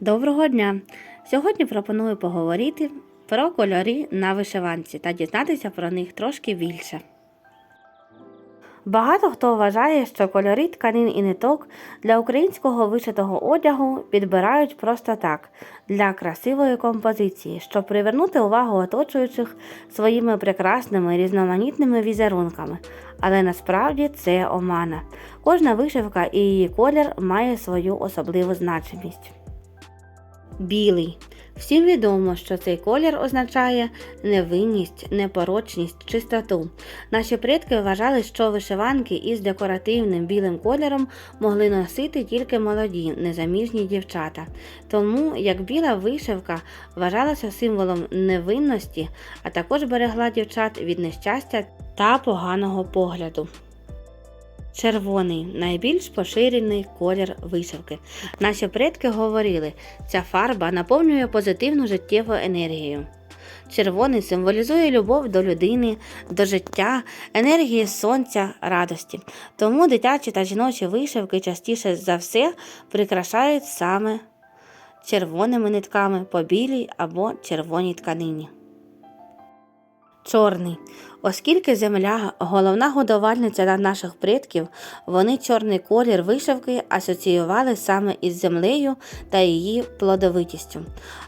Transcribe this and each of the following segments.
Доброго дня! Сьогодні пропоную поговорити про кольори на вишиванці та дізнатися про них трошки більше. Багато хто вважає, що кольори тканин і ниток для українського вишитого одягу підбирають просто так, для красивої композиції, щоб привернути увагу оточуючих своїми прекрасними різноманітними візерунками. Але насправді це омана. Кожна вишивка і її колір має свою особливу значимість. Білий. Всім відомо, що цей колір означає невинність, непорочність, чистоту. Наші предки вважали, що вишиванки із декоративним білим кольором могли носити тільки молоді, незаміжні дівчата. Тому як біла вишивка вважалася символом невинності, а також берегла дівчат від нещастя та поганого погляду. Червоний найбільш поширений колір вишивки. Наші предки говорили, ця фарба наповнює позитивну життєву енергію. Червоний символізує любов до людини, до життя, енергії сонця, радості. Тому дитячі та жіночі вишивки частіше за все прикрашають саме червоними нитками по білій або червоній тканині. Чорний. Оскільки земля головна годувальниця для наших предків, вони чорний колір вишивки асоціювали саме із землею та її плодовитістю.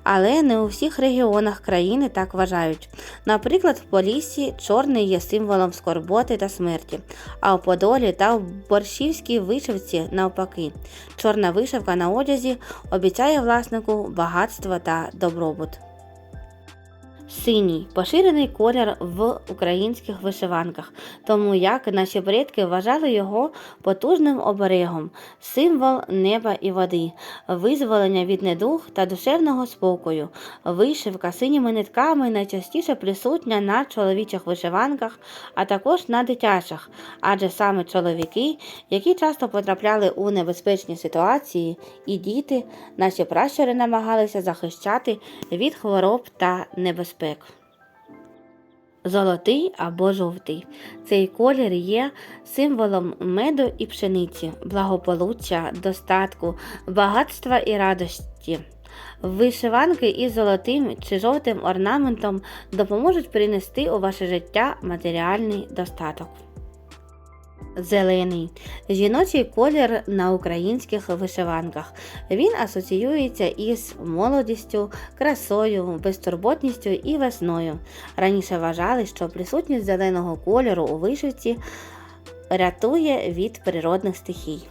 Але не у всіх регіонах країни так вважають. Наприклад, в Поліссі чорний є символом скорботи та смерті, а у Подолі та в борщівській вишивці навпаки. Чорна вишивка на одязі обіцяє власнику багатство та добробут. Синій поширений колір в українських вишиванках, тому як наші предки вважали його потужним оберегом, символ неба і води, визволення від недух та душевного спокою. Вишивка синіми нитками найчастіше присутня на чоловічих вишиванках, а також на дитячих, адже саме чоловіки, які часто потрапляли у небезпечні ситуації, і діти, наші пращури намагалися захищати від хвороб та небезпек. Золотий або жовтий. Цей колір є символом меду і пшениці, благополуччя, достатку, багатства і радості. Вишиванки із золотим чи жовтим орнаментом допоможуть принести у ваше життя матеріальний достаток. Зелений жіночий колір на українських вишиванках. Він асоціюється із молодістю, красою, безтурботністю і весною. Раніше вважали, що присутність зеленого кольору у вишивці рятує від природних стихій.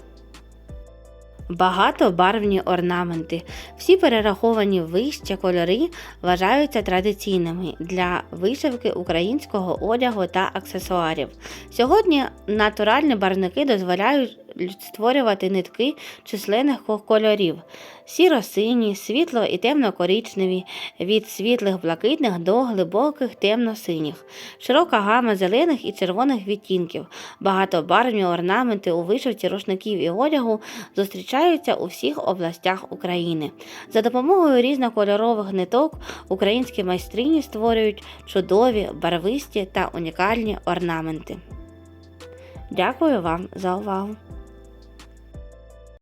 Багатобарвні орнаменти. Всі перераховані вище кольори вважаються традиційними для вишивки українського одягу та аксесуарів. Сьогодні натуральні барвники дозволяють створювати нитки численних кольорів: сіро-сині, світло і темно-коричневі, від світлих блакитних до глибоких темно-синіх, широка гама зелених і червоних відтінків, багатобарвні орнаменти у вишивці рушників і одягу зустрічаються у всіх областях України. За допомогою різнокольорових ниток українські майстрині створюють чудові, барвисті та унікальні орнаменти. Дякую вам за увагу!